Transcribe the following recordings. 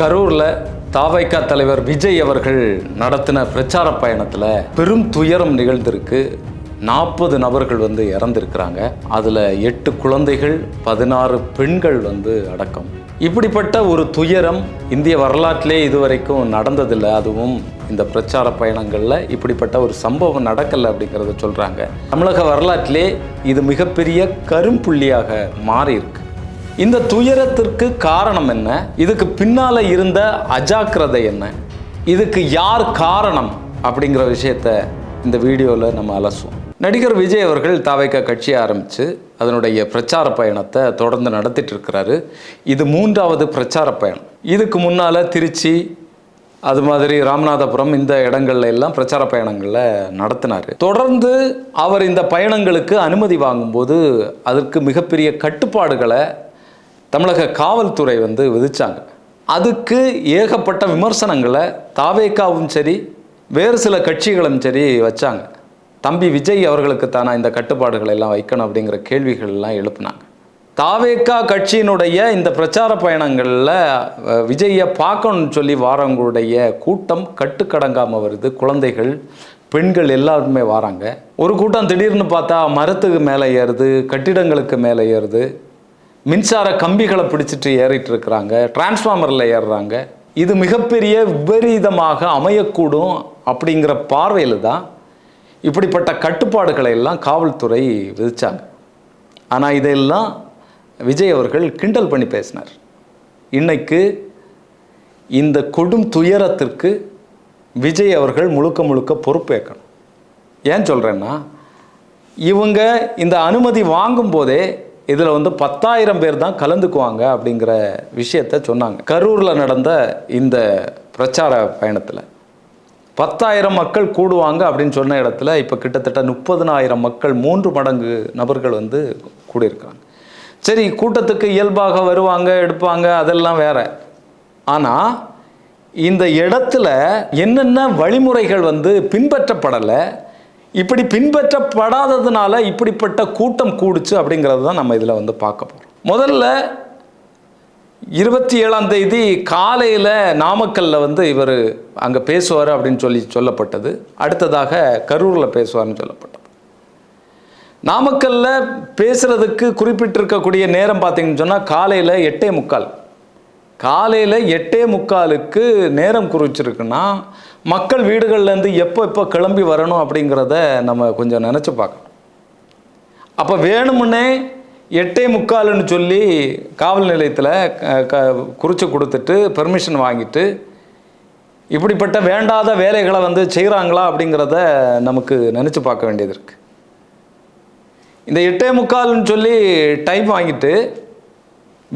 கரூரில் தாவைக்கா தலைவர் விஜய் அவர்கள் நடத்தின பிரச்சார பயணத்தில் பெரும் துயரம் நிகழ்ந்திருக்கு. நாற்பது நபர்கள் வந்து இறந்திருக்கிறாங்க. அதில் எட்டு குழந்தைகள் பதினாறு பெண்கள் வந்து அடக்கம். இப்படிப்பட்ட ஒரு துயரம் இந்திய வரலாற்றிலே இதுவரைக்கும் நடந்ததில்லை. அதுவும் இந்த பிரச்சார பயணங்களில் இப்படிப்பட்ட ஒரு சம்பவம் நடக்கலை அப்படிங்கிறத சொல்கிறாங்க தமிழக வரலாற்றிலே இது மிகப்பெரிய கரும்புள்ளியாக மாறியிருக்கு. இந்த துயரத்திற்கு காரணம் என்ன? இதுக்கு பின்னால இருந்த அஜாக்கிரதை என்ன? இதுக்கு யார் காரணம்? அப்படிங்கிற விஷயத்த இந்த வீடியோவில் நம்ம அலசுவோம். நடிகர் விஜய் அவர்கள் தாவைக்கா கட்சியை ஆரம்பித்து அதனுடைய பிரச்சார பயணத்தை தொடர்ந்து நடத்திட்டு இருக்கிறாரு. இது மூன்றாவது பிரச்சார பயணம். இதுக்கு முன்னால் திருச்சி அது மாதிரி ராமநாதபுரம் இந்த இடங்கள்ல எல்லாம் பிரச்சார பயணங்களில் நடத்தினார். தொடர்ந்து அவர் இந்த பயணங்களுக்கு அனுமதி வாங்கும்போது அதற்கு மிகப்பெரிய கட்டுப்பாடுகளை தமிழக காவல்துறை வந்து விதித்தாங்க அதுக்கு ஏகப்பட்ட விமர்சனங்களை தாவேக்காவும் சரி வேறு சில கட்சிகளும் சரி வச்சாங்க. தம்பி விஜய் அவர்களுக்கு தானே இந்த கட்டுப்பாடுகளை எல்லாம் வைக்கணும் அப்படிங்கிற கேள்விகள் எல்லாம் எழுப்புனாங்க. தாவேக்கா கட்சியினுடைய இந்த பிரச்சார பயணங்களில் விஜயை பார்க்கணும்னு சொல்லி வாரவங்களுடைய கூட்டம் கட்டுக்கடங்காமல் வருது. குழந்தைகள் பெண்கள் எல்லாருமே வராங்க. ஒரு கூட்டம் திடீர்னு பார்த்தா மரத்துக்கு மேலே ஏறுது கட்டிடங்களுக்கு மேலே ஏறுது. மின்சார கம்பிகளை பிடிச்சிட்டு ஏறிட்டு இருக்கிறாங்க டிரான்ஸ்ஃபார்மரில் ஏறுறாங்க. இது மிகப்பெரிய விபரீதமாக அமையக்கூடும் அப்படிங்கிற பார்வையில் தான் இப்படிப்பட்ட கட்டுப்பாடுகளை எல்லாம் காவல்துறை விதித்தாங்க ஆனால் இதையெல்லாம் விஜய் அவர்கள் கிண்டல் பண்ணி பேசினார். இன்னைக்கு இந்த கொடும் துயரத்திற்கு விஜய் அவர்கள் முழுக்க முழுக்க பொறுப்பேற்கணும். ஏன் சொல்கிறேன்னா இவங்க இந்த அனுமதி வாங்கும்போதே இதில் வந்து பத்தாயிரம் பேர் தான் கலந்துக்குவாங்க அப்படிங்கிற விஷயத்த சொன்னாங்க. கரூரில் நடந்த இந்த பிரச்சார பயணத்தில் பத்தாயிரம் மக்கள் கூடுவாங்க அப்படின்னு சொன்ன இடத்துல இப்போ கிட்டத்தட்ட முப்பதினாயிரம் மக்கள் மூன்று மடங்கு நபர்கள் வந்து கூடியிருக்காங்க. சரி கூட்டத்துக்கு இயல்பாக வருவாங்க எடுப்பாங்க அதெல்லாம் வேற. ஆனால் இந்த இடத்துல என்னென்ன வழிமுறைகள் வந்து பின்பற்றப்படலை இப்படி பின்பற்றப்படாததுனால இப்படிப்பட்ட கூட்டம் கூடுச்சு அப்படிங்கிறது தான் நம்ம இதில் வந்து பார்க்க போகிறோம் முதல்ல இருபத்தி ஏழாம் தேதி காலையில் நாமக்கல்ல வந்து இவர் அங்கே பேசுவார் அப்படின்னு சொல்லி சொல்லப்பட்டது. அடுத்ததாக கரூரில் பேசுவார்னு சொல்லப்பட்டது. நாமக்கல்ல பேசுறதுக்கு குறிப்பிட்டிருக்கக்கூடிய நேரம் பார்த்தீங்கன்னு சொன்னால் காலையில் எட்டே முக்கால். காலையில் எட்டே முக்காலுக்கு நேரம் குறிச்சிருக்குன்னா மக்கள் வீடுகள்லேருந்து எப்போ எப்போ கிளம்பி வரணும் அப்படிங்கிறத நம்ம கொஞ்சம் நினச்சி பார்க்கணும். அப்போ வேணுமுன்னே எட்டே முக்கால்னு சொல்லி காவல் நிலையத்தில் குறித்து கொடுத்துட்டு பெர்மிஷன் வாங்கிட்டு இப்படிப்பட்ட வேண்டாத வேலைகளை வந்து செய்கிறாங்களா அப்படிங்கிறத நமக்கு நினச்சி பார்க்க வேண்டியது இருக்குது இந்த எட்டே முக்கால்னு சொல்லி டைம் வாங்கிட்டு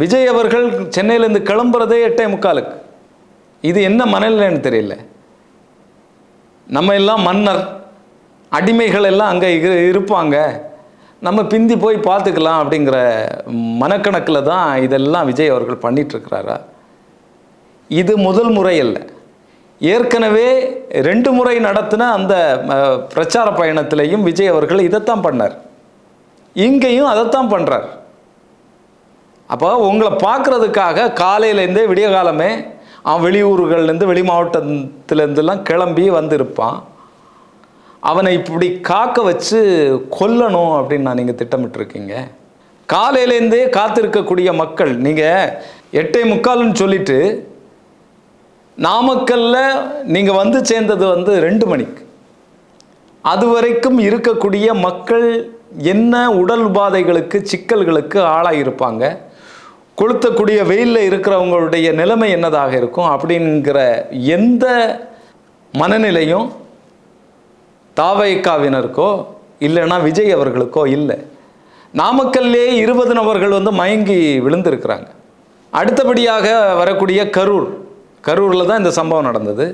விஜய் அவர்கள் சென்னையிலேருந்து கிளம்புறதே எட்டே முக்காலுக்கு. இது என்ன மனநிலைன்னு தெரியல. நம்ம எல்லாம் மன்னர் அடிமைகள் எல்லாம் அங்கே இருப்பாங்க. நம்ம பிந்தி போய் பார்த்துக்கலாம் அப்படிங்கிற மனக்கணக்கில் தான் இதெல்லாம் விஜய் அவர்கள் பண்ணிகிட்ருக்கிறாரா இது முதல் முறை அல்ல. ஏற்கனவே ரெண்டு முறை நடத்தின அந்த பிரச்சார பயணத்திலையும் விஜய் அவர்கள் இதைத்தான் பண்ணார். இங்கேயும் அதைத்தான் பண்ணுறார் அப்போ உங்களை பார்க்குறதுக்காக காலையிலேருந்தே விடிய காலமே அவன் வெளியூர்கள்லேருந்து வெளி மாவட்டத்துலேருந்துலாம் கிளம்பி வந்திருப்பான். அவனை இப்படி காக்க வச்சு கொல்லணும் அப்படின்னு நான் நீங்கள் திட்டமிட்டிருக்கீங்க. காலையிலேருந்தே காத்திருக்கக்கூடிய மக்கள் நீங்கள் எட்டே முக்கால்னு சொல்லிட்டு நாமக்கல்ல நீங்கள் வந்து சேர்ந்தது வந்து ரெண்டு மணிக்கு. அது வரைக்கும் இருக்கக்கூடிய மக்கள் என்ன உடல் உபாதைகளுக்கு சிக்கல்களுக்கு ஆளாகியிருப்பாங்க கொளுத்தக்கூடிய வெயிலில் இருக்கிறவங்களுடைய நிலைமை என்னதாக இருக்கும் அப்படிங்கிற எந்த மனநிலையும் தாவைக்காவினருக்கோ இல்லைன்னா விஜய் அவர்களுக்கோ இல்லை. நாமக்கல்லே இருபது நபர்கள் வந்து மயங்கி விழுந்திருக்கிறாங்க. அடுத்தபடியாக வரக்கூடிய கரூர். கரூரில் தான் இந்த சம்பவம் நடந்தது.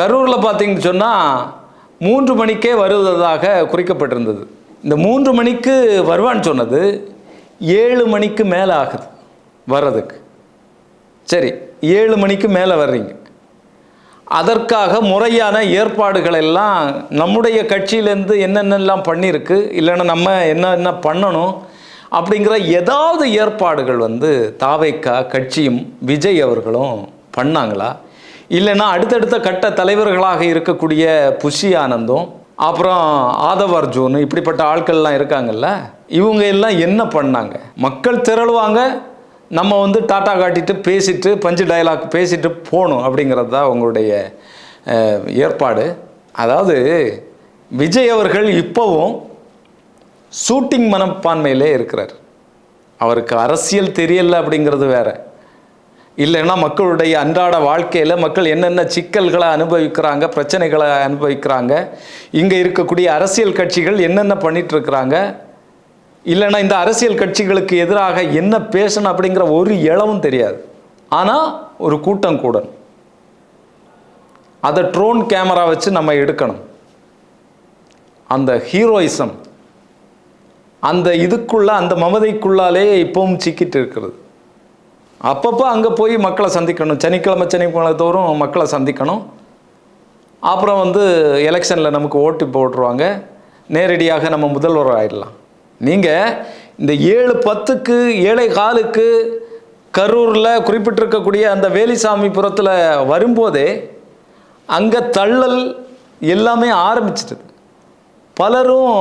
கரூரில் பார்த்தீங்கன்னு சொன்னால் மூன்று மணிக்கே வருவதாக குறிக்கப்பட்டிருந்தது. இந்த மூன்று மணிக்கு வருவான்னு சொன்னது ஏழு மணிக்கு மேலே ஆகுது வர்றதுக்கு. சரி ஏழு மணிக்கு மேலே வர்றீங்க. அதற்காக முறையான ஏற்பாடுகள் எல்லாம் நம்முடைய கட்சியிலேருந்து என்னென்னலாம் பண்ணியிருக்கு இல்லைன்னா நம்ம என்ன என்ன பண்ணணும் அப்படிங்கிற ஏதாவது ஏற்பாடுகள் வந்து தாவைக்கா கட்சியும் விஜய் அவர்களும் பண்ணாங்களா? இல்லைன்னா அடுத்தடுத்த கட்ட தலைவர்களாக இருக்கக்கூடிய புஷி ஆனந்தும் அப்புறம் ஆதவர் அர்ஜுன் இப்படிப்பட்ட ஆட்கள்லாம் இருக்காங்கல்ல இவங்க எல்லாம் என்ன பண்ணாங்க? மக்கள் திரளுவாங்க நம்ம வந்து டாட்டா காட்டிட்டு பேசிட்டு பஞ்சு டயலாக் பேசிட்டு போகணும் அப்படிங்கிறது தான் உங்களுடைய ஏற்பாடு. அதாவது விஜய் அவர்கள் இப்போவும் ஷூட்டிங் மனப்பான்மையிலே இருக்கிறார். அவருக்கு அரசியல் தெரியலை அப்படிங்கிறது வேற. இல்லைன்னா மக்களுடைய அன்றாட வாழ்க்கையில் மக்கள் என்னென்ன சிக்கல்களை அனுபவிக்கிறாங்க பிரச்சனைகளை அனுபவிக்கிறாங்க இங்கே இருக்கக்கூடிய அரசியல் கட்சிகள் என்னென்ன பண்ணிட்டுருக்கிறாங்க இல்லைன்னா இந்த அரசியல் கட்சிகளுக்கு எதிராக என்ன பேசணும் அப்படிங்கிற ஒரு இளவும் தெரியாது. ஆனால் ஒரு கூட்டம் கூடணும் அதை ட்ரோன் கேமரா வச்சு நம்ம எடுக்கணும். அந்த ஹீரோயிசம் அந்த இதுக்குள்ள அந்த மமதைக்குள்ளாலே இப்பவும் சிக்கிட்டு இருக்கிறது அப்பப்போ அங்கே போய் மக்களை சந்திக்கணும். சனிக்கிழமை சனிக்கிழமை தோறும் மக்களை சந்திக்கணும். அப்புறம் வந்து எலெக்ஷனில் நமக்கு ஓட்டு போட்டுருவாங்க. நேரடியாக நம்ம முதல்வர் ஆயிடலாம். நீங்கள் இந்த ஏழு பத்துக்கு ஏழை காலுக்கு கரூரில் குறிப்பிட்டிருக்கக்கூடிய அந்த வேலிசாமி புறத்தில் வரும்போதே அங்கே தள்ளல் எல்லாமே ஆரம்பிச்சிட்டது. பலரும்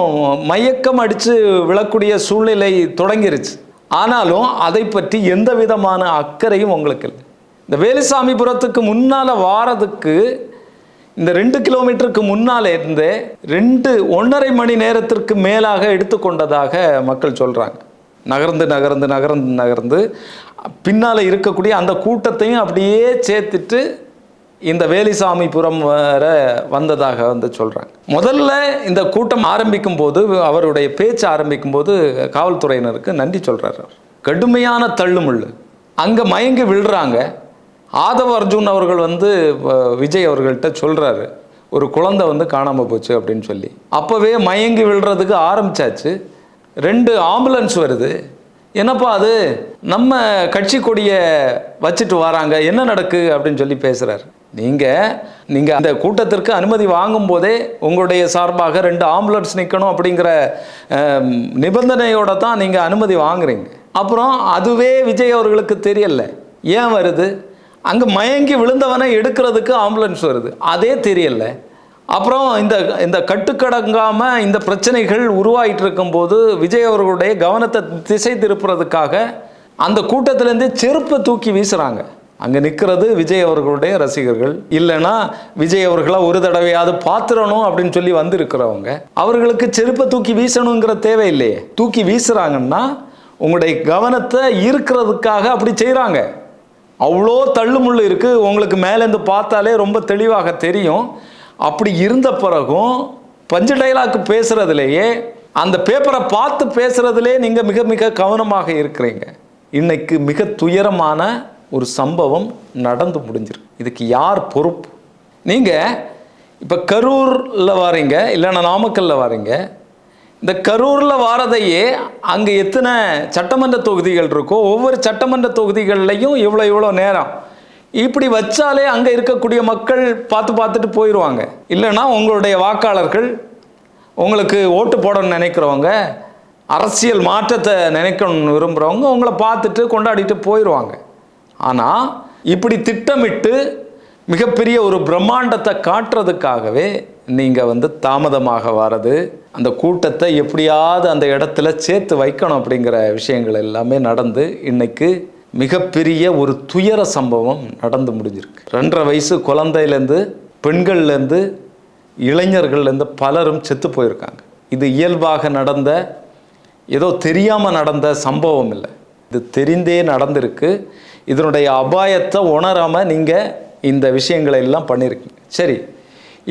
மயக்கம் அடித்து விழக்கூடிய சூழ்நிலை தொடங்கிருச்சு. ஆனாலும் அதை பற்றி எந்த விதமான அக்கறையும் உங்களுக்கு இல்லை. இந்த வேலுசாமிபுரத்துக்கு முன்னால் வாரதுக்கு இந்த ரெண்டு கிலோமீட்டருக்கு முன்னால் இருந்தே ரெண்டு ஒன்றரை மணி நேரத்திற்கு மேலாக எடுத்துக்கொண்டதாக மக்கள் சொல்கிறாங்க நகர்ந்து நகர்ந்து நகர்ந்து நகர்ந்து பின்னால் இருக்கக்கூடிய அந்த கூட்டத்தையும் அப்படியே சேர்த்துட்டு இந்த வேலிசாமிபுரம் வர வந்ததாக வந்து சொல்கிறாங்க முதல்ல இந்த கூட்டம் ஆரம்பிக்கும் போது அவருடைய பேச்சு ஆரம்பிக்கும் போது காவல்துறையினருக்கு நன்றி சொல்கிறார் கடுமையான தள்ளுமுள்ளு. அங்கே மயங்கி விழுறாங்க. ஆதவ அர்ஜுன் அவர்கள் வந்து விஜய் அவர்கள்ட்ட சொல்கிறாரு ஒரு குழந்தை வந்து காணாமல் போச்சு அப்படின்னு சொல்லி. அப்போவே மயங்கி விழுறதுக்கு ஆரம்பிச்சாச்சு. ரெண்டு ஆம்புலன்ஸ் வருது. என்னப்பா அது? நம்ம கட்சி கொடியை வச்சுட்டு வராங்க. என்ன நடக்கு? அப்படின்னு சொல்லி பேசுகிறார் நீங்கள் நீங்கள் அந்த கூட்டத்திற்கு அனுமதி வாங்கும் போதே உங்களுடைய சார்பாக ரெண்டு ஆம்புலன்ஸ் நிற்கணும் அப்படிங்கிற நிபந்தனையோடு தான் நீங்கள் அனுமதி வாங்குறீங்க. அப்புறம் அதுவே விஜய் அவர்களுக்கு தெரியல. ஏன் வருது? அங்கே மயங்கி விழுந்தவனை எடுக்கிறதுக்கு ஆம்புலன்ஸ் வருது. அதே தெரியல. அப்புறம் இந்த இந்த கட்டுக்கடங்காமல் இந்த பிரச்சனைகள் உருவாயிட்டு இருக்கும்போது விஜய் அவர்களுடைய கவனத்தை திசை திருப்புறதுக்காக அந்த கூட்டத்திலேருந்து செருப்பை தூக்கி வீசுகிறாங்க அங்கே நிற்கிறது விஜய் அவர்களுடைய ரசிகர்கள். இல்லைன்னா விஜய் அவர்களை ஒரு தடவையாவது பார்த்துடணும் அப்படின்னு சொல்லி வந்திருக்கிறவங்க. அவர்களுக்கு செருப்பை தூக்கி வீசணுங்கிற தேவையில்லையே. தூக்கி வீசுகிறாங்கன்னா உங்களுடைய கவனத்தை ஈர்க்கிறதுக்காக அப்படி செய்கிறாங்க அவ்வளோ தள்ளுமுள்ளு இருக்குது உங்களுக்கு மேலேருந்து பார்த்தாலே ரொம்ப தெளிவாக தெரியும். அப்படி இருந்த பிறகும் பஞ்சு டைலாக் பேசுகிறதுலையே அந்த பேப்பரை பார்த்து பேசுகிறதுலே நீங்கள் மிக மிக கவனமாக இருக்கிறீங்க. இன்னைக்கு மிக துயரமான ஒரு சம்பவம் நடந்து முடிஞ்சிருக்கு இதுக்கு யார் பொறுப்பு? நீங்கள் இப்போ கரூரில் வாரீங்க இல்லைன்னா நாமக்கல்ல வாரீங்க. இந்த கரூரில் வாரதையே அங்கே எத்தனை சட்டமன்ற தொகுதிகள் இருக்கோ ஒவ்வொரு சட்டமன்ற தொகுதிகள்லையும் இவ்வளோ இவ்வளோ நேரம். இப்படி வச்சாலே அங்கே இருக்கக்கூடிய மக்கள் பார்த்து பார்த்துட்டு போயிடுவாங்க இல்லைன்னா உங்களுடைய வாக்காளர்கள் உங்களுக்கு ஓட்டு போடணும்னு நினைக்கிறவங்க அரசியல் மாற்றத்தை நினைக்கணும்னு விரும்புகிறவங்க உங்களை பார்த்துட்டு கொண்டாடிட்டு போயிடுவாங்க ஆனால் இப்படி திட்டமிட்டு மிகப்பெரிய ஒரு பிரம்மாண்டத்தை காட்டுறதுக்காகவே நீங்கள் வந்து தாமதமாக வர்றது அந்த கூட்டத்தை எப்படியாவது அந்த இடத்துல சேர்த்து வைக்கணும் அப்படிங்கிற விஷயங்கள் எல்லாமே நடந்து இன்றைக்கு மிகப்பெரிய ஒரு துயர சம்பவம் நடந்து முடிஞ்சிருக்கு. ரெண்டரை வயசு குழந்தையிலேருந்து பெண்கள்லேருந்து இளைஞர்கள்லேருந்து பலரும் செத்து போயிருக்காங்க. இது இயல்பாக நடந்த ஏதோ தெரியாமல் நடந்த சம்பவம் இல்லை. இது தெரிந்தே நடந்திருக்கு. இதனுடைய அபாயத்தை உணராமல் நீங்கள் இந்த விஷயங்களை எல்லாம் பண்ணியிருக்கீங்க சரி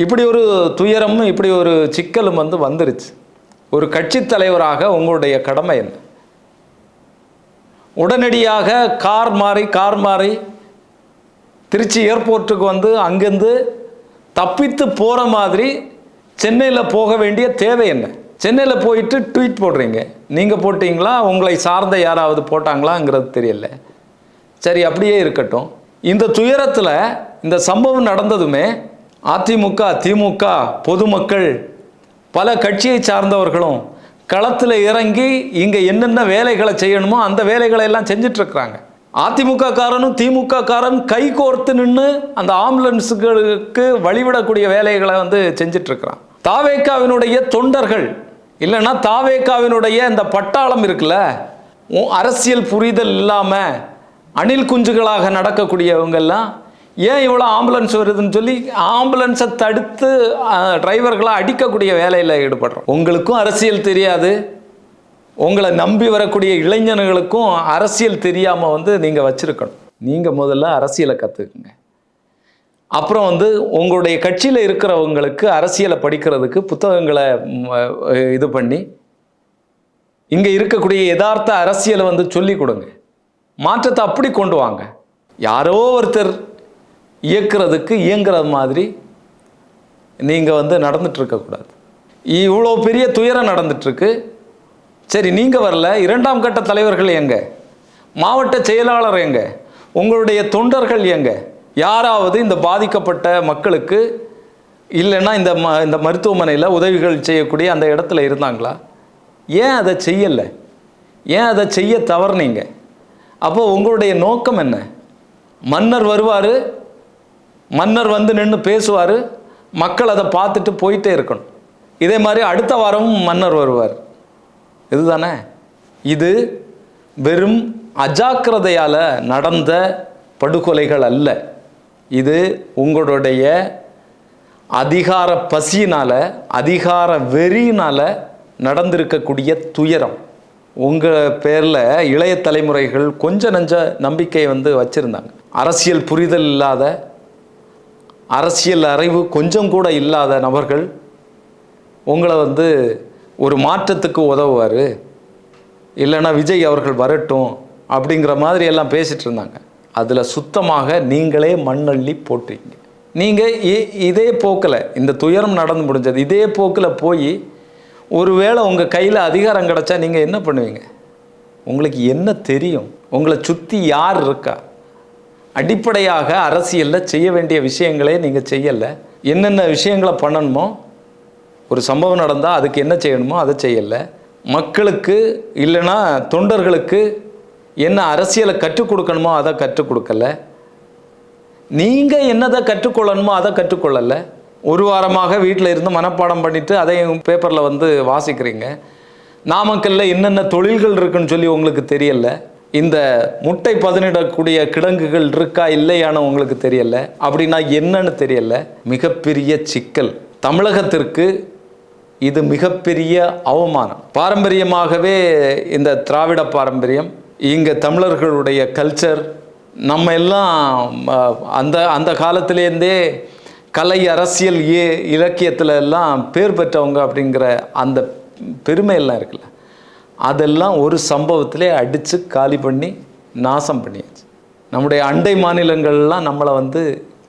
இப்படி ஒரு துயரமும் இப்படி ஒரு சிக்கலும் வந்து வந்துருச்சு. ஒரு கட்சி தலைவராக உங்களுடைய கடமை என்ன? உடனடியாக கார் மாறி கார் மாறி திருச்சி ஏர்போர்ட்டுக்கு வந்து அங்கேருந்து தப்பித்து போகிற மாதிரி சென்னையில் போக வேண்டிய தேவை என்ன? சென்னையில் போயிட்டு ட்வீட் போடுறீங்க. நீங்கள் போட்டிங்களா? உங்களை சார்ந்த யாராவது போட்டாங்களாங்கிறது தெரியல. சரி அப்படியே இருக்கட்டும். இந்த துயரத்தில் இந்த சம்பவம் நடந்ததுமே அதிமுக திமுக பொதுமக்கள் பல கட்சியை சார்ந்தவர்களும் களத்தில் இறங்கி இங்கே என்னென்ன வேலைகளை செய்யணுமோ அந்த வேலைகளை எல்லாம் செஞ்சிட்ருக்குறாங்க. இருக்கிறாங்க அதிமுக காரனும் திமுக காரன் கை கோர்த்து நின்று அந்த ஆம்புலன்ஸுகளுக்கு வழிவிடக்கூடிய வேலைகளை வந்து செஞ்சுட்டு தாவேக்காவினுடைய தொண்டர்கள் இல்லைன்னா தாவேக்காவினுடைய இந்த பட்டாளம் இருக்குல்ல அரசியல் புரிதல் இல்லாமல் அணில் குஞ்சுகளாக நடக்கக்கூடியவங்கெல்லாம் ஏன் இவ்வளோ ஆம்புலன்ஸ் வருதுன்னு சொல்லி ஆம்புலன்ஸை தடுத்து டிரைவர்களாக அடிக்கக்கூடிய வேலையில் ஈடுபடுறோம். உங்களுக்கும் அரசியல் தெரியாது. உங்களை நம்பி வரக்கூடிய இளைஞர்களுக்கும் அரசியல் தெரியாமல் வந்து நீங்கள் வச்சுருக்கணும். நீங்கள் முதல்ல அரசியலை கற்றுக்குங்க அப்புறம் வந்து உங்களுடைய கட்சியில் இருக்கிறவங்களுக்கு அரசியலை படிக்கிறதுக்கு புத்தகங்களை இது பண்ணி இங்கே இருக்கக்கூடிய யதார்த்த அரசியலை வந்து சொல்லி கொடுங்க. மாற்றத்தை அப்படி கொண்டு வாங்க. யாரோ ஒருத்தர் இயக்கிறதுக்கு இயங்குறது மாதிரி நீங்கள் வந்து நடந்துட்டு இருக்கக்கூடாது இவ்வளோ பெரிய துயரம் நடந்துட்டுருக்கு. சரி நீங்கள் வரல. இரண்டாம் கட்ட தலைவர்கள் எங்க? மாவட்ட செயலாளர் எங்க? உங்களுடைய தொண்டர்கள் எங்க? யாராவது இந்த பாதிக்கப்பட்ட மக்களுக்கு இல்லைன்னா இந்த ம இந்த மருத்துவமனையில் உதவிகள் செய்யக்கூடிய அந்த இடத்துல இருந்தாங்களா? ஏன் அதை செய்யலை? ஏன் அதை செய்ய தவறுனீங்க? அப்போ உங்களுடைய நோக்கம் என்ன? மன்னர் வருவார் மன்னர் வந்து நின்று பேசுவார் மக்கள் அதை பார்த்துட்டு போயிட்டே இருக்கணும். இதே மாதிரி அடுத்த வாரமும் மன்னர் வருவார். இதுதானே? இது வெறும் அஜாக்கிரதையால் நடந்த படுகொலைகள் அல்ல. இது உங்களுடைய அதிகார பசியினால் அதிகார வெறியினால் நடந்திருக்கக்கூடிய துயரம். உங்கள் பேரில் இளைய தலைமுறைகள் கொஞ்ச நஞ்ச நம்பிக்கை வந்து வச்சுருந்தாங்க. அரசியல் புரிதல் இல்லாத அரசியல் அறிவு கொஞ்சம் கூட இல்லாத நபர்கள் உங்களை வந்து ஒரு மாற்றத்துக்கு உதவுவார். இல்லைன்னா விஜய் அவர்கள் வரட்டும் அப்படிங்கிற மாதிரி எல்லாம் பேசிகிட்டு இருந்தாங்க. அதில் சுத்தமாக நீங்களே மண்ணள்ளி போட்டீங்க. நீங்கள் இதே போக்கில் இந்த துயரம் நடந்து முடிஞ்சது இதே போக்கில் போய் ஒருவேளை உங்கள் கையில் அதிகாரம் கிடச்சா நீங்கள் என்ன பண்ணுவீங்க? உங்களுக்கு என்ன தெரியும்? உங்களை சுற்றி யார் இருக்கா? அடிப்படையாக அரசியலில் செய்ய வேண்டிய விஷயங்களே நீங்கள் செய்யலை. என்னென்ன விஷயங்களை பண்ணணுமோ ஒரு சம்பவம் நடந்தால் அதுக்கு என்ன செய்யணுமோ அதை செய்யலை. மக்களுக்கு இல்லைன்னா தொண்டர்களுக்கு என்ன அரசியலை கற்றுக் கொடுக்கணுமோ அதை கற்றுக் கொடுக்கல. நீங்கள் என்னதை கற்றுக்கொள்ளணுமோ அதை கற்றுக்கொள்ளலை. ஒரு வாரமாக வீட்டில் இருந்து மனப்பாடம் பண்ணிவிட்டு அதையும் பேப்பரில் வந்து வாசிக்கிறீங்க. நாமக்கல்ல என்னென்ன தொழில்கள் இருக்குன்னு சொல்லி உங்களுக்கு தெரியல. இந்த முட்டை பதனிடக்கூடிய கிடங்குகள் இருக்கா இல்லையான்னு உங்களுக்கு தெரியல. அப்படின்னா என்னன்னு தெரியல. மிகப்பெரிய சிக்கல். தமிழகத்திற்கு இது மிகப்பெரிய அவமானம். பாரம்பரியமாகவே இந்த திராவிட பாரம்பரியம் இங்கே தமிழர்களுடைய கல்ச்சர் நம்ம எல்லாம் அந்த அந்த காலத்திலேருந்தே கலை அரசியல் ஏ இலக்கியத்தில் எல்லாம் பேர் பெற்றவங்க அப்படிங்கிற அந்த பெருமையெல்லாம் இருக்குல்ல. அதெல்லாம் ஒரு சம்பவத்திலே அடித்து காலி பண்ணி நாசம் பண்ணியாச்சு. நம்முடைய அண்டை மாநிலங்கள்லாம் நம்மளை வந்து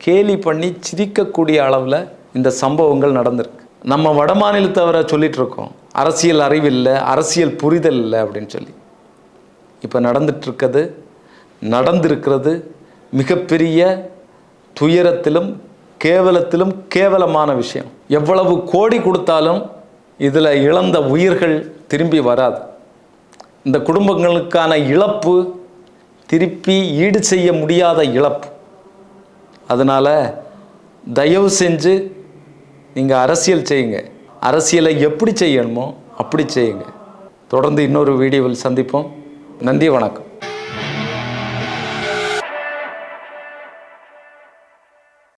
கேலி பண்ணி சிரிக்கக்கூடிய அளவில் இந்த சம்பவங்கள் நடந்திருக்கு. நம்ம வட மாநிலத்தவரை சொல்லிகிட்ருக்கோம் இருக்கோம். அரசியல் அறிவில்லை அரசியல் புரிதல் இல்லை அப்படின்னு சொல்லி. இப்போ நடந்துட்டுருக்கிறது நடந்திருக்கிறது மிகப்பெரிய துயரத்திலும் கேவலத்திலும் கேவலமான விஷயம். எவ்வளவு கோடி கொடுத்தாலும் இதில் இழந்த உயிர்கள் திரும்பி வராது. இந்த குடும்பங்களுக்கான இழப்பு திருப்பி ஈடு செய்ய முடியாத இழப்பு. அதனால் தயவு செஞ்சு நீங்கள் அரசியல் செய்யுங்க. அரசியலை எப்படி செய்யணுமோ அப்படி செய்யுங்க. தொடர்ந்து இன்னொரு வீடியோவில் சந்திப்போம். நன்றி வணக்கம்.